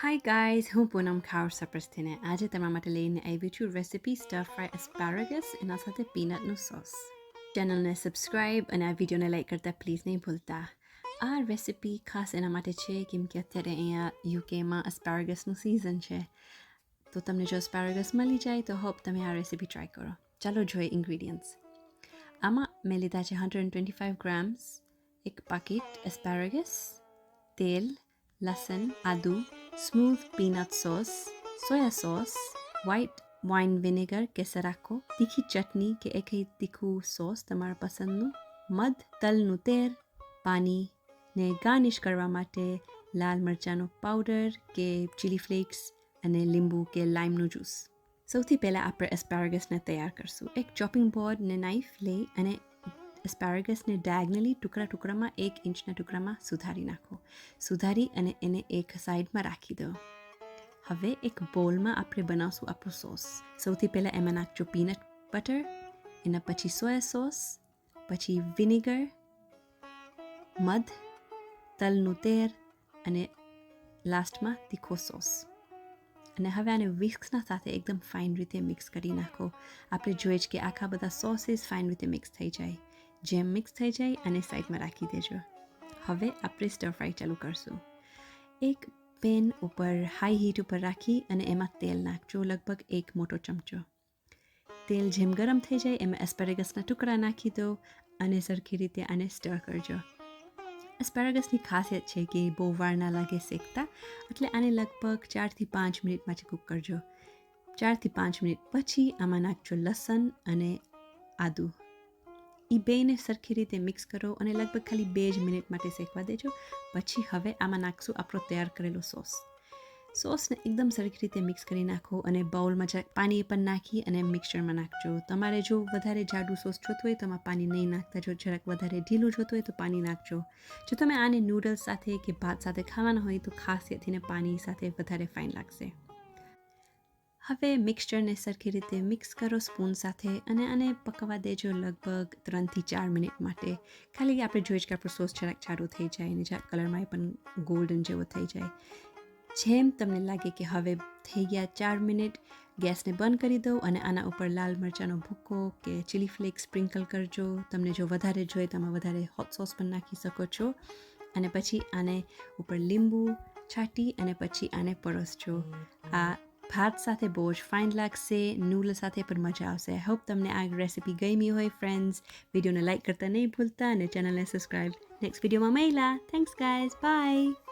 Hi guys હું પૂનમ ખાવર સપ્રસ્થીને. આજે તમારા માટે લઈને આવી છું રેસિપી સ્ટર ફ્રાય એસ્પારેગસ એના સાથે પીનટનું સોસ ચેનલને સબસ્ક્રાઈબ અને આ વિડીયોને લાઈક કરતા પ્લીઝ નહીં ભૂલતા. આ રેસિપી ખાસ એના માટે છે કેમ કે અત્યારે અહીંયા યુકેમાં એસ્પારેગસનું સિઝન છે. તો તમને જો એસ્પારેગસ મળી જાય તો હોપ તમે આ રેસિપી ટ્રાય કરો. ચાલો જોઈએ ઇન્ગ્રીડિયન્ટ્સ આમાં મેં લીધા છે હંડ્રેડ ટ્વેન્ટી ફાઇવ ગ્રામ્સ એક પાકીટ એસ્પારેગસ તેલ, લસણ, આદુ smooth peanut sauce soya sauce white wine vinegar કેસર રાખો તીખી ચટણી કે એક તીખું સોસ તમારા પસંદનું મધ તલનું તેલ પાણી ને ગાર્નિશ કરવા માટે લાલ મરચાંનો પાવડર કે ચીલી ફ્લેક્સ અને લીંબુ કે લાઈમનું જ્યુસ સૌથી પહેલાં આપણે એસ્પારેગસને તૈયાર કરશું એક ચોપિંગ બોર્ડ ને નાઈફ લઈ અને એસ્પારેગસને ડાયગનલી ટુકડા ટુકડામાં એક ઇંચના ટુકડામાં સુધારી નાખો. સુધારી અને એને એક સાઈડમાં રાખી દો. હવે એક બોલમાં આપણે બનાવશું આપણું સોસ. સૌથી પહેલાં એમાં નાખજો પીનટ બટર એના પછી સોયા સોસ પછી વિનેગર મધ, તલનું તેર અને લાસ્ટમાં તીખો સોસ. અને હવે આને વિસ્કના સાથે એકદમ ફાઇન રીતે મિક્સ કરી નાખો. આપણે જોઈએ જ કે આખા બધા સોસીસ ફાઇન રીતે મિક્સ થઈ જાય. જેમ મિક્સ થઈ જાય અને સાઈડમાં રાખી દેજો. હવે આપણે સ્ટર ફ્રાય ચાલુ કરશું. એક પેન ઉપર હાઈ હીટ ઉપર રાખી અને એમાં તેલ નાખજો લગભગ એક મોટો ચમચો. તેલ જેમ ગરમ થઈ જાય એમાં એસ્પેરેગસના ટુકડા નાખી દો અને સરખી રીતે આને સ્ટર કરજો. એસ્પેરેગસની ખાસિયત છે કે બહુ વાર ના લાગે શેકતા, એટલે આને લગભગ ચારથી પાંચ મિનિટ માટે કૂક કરજો. ચારથી પાંચ મિનિટ પછી આમાં નાખજો લસણ અને આદું. એ બેને સરખી રીતે મિક્સ કરો અને લગભગ ખાલી બે જ મિનિટ માટે શેકવા દેજો. પછી હવે આમાં નાખશું આપણો તૈયાર કરેલો સોસ. સોસને એકદમ સરખી રીતે મિક્સ કરી નાખો અને બાઉલમાં પાણી પણ નાખી અને મિક્સચરમાં નાખજો. તમારે જો વધારે જાડું સોસ જોતું હોય તો આમાં પાણી નહીં નાખતા. જો જરાક વધારે ઢીલું જોતું હોય તો પાણી નાખજો. જો તમે આને નૂડલ્સ સાથે કે ભાત સાથે ખાવાના હોય તો ખાસ એથીને પાણી સાથે વધારે ફાઇન લાગશે. હવે મિક્સચરને સરખી રીતે મિક્સ કરો સ્પૂન સાથે અને આને પકવા દેજો લગભગ ત્રણથી ચાર મિનિટ માટે. ખાલી આપણે જોઈએ કે આપણો સોસ જરાક ચાડું થઈ જાય અને જરાક કલરમાં પણ ગોલ્ડન જેવો થઈ જાય. જેમ તમને લાગે કે હવે થઈ ગયા ચાર મિનિટ, ગેસને બંધ કરી દો અને આના ઉપર લાલ મરચાંનો ભૂકો કે ચીલી ફ્લેક્સ સ્પ્રિંકલ કરજો. તમને જો વધારે જોઈએ તમે વધારે હોટ સોસ પણ નાખી શકો છો. અને પછી આને ઉપર લીંબુ છાંટી અને પછી આને પરોસજો. આ ભાત સાથે બહુ જ ફાઇન લાગશે નૂલ સાથે પણ મજા આવશે. હોપ તમને આ રેસીપી ગમી હોય ફ્રેન્ડ્સ વિડીયોને લાઇક કરતા નહીં ભૂલતા અને ચેનલને સબસ્ક્રાઈબ નેક્સ્ટ વિડીયોમાં મળ્યા થેન્ક્સ ગાઈઝ બાય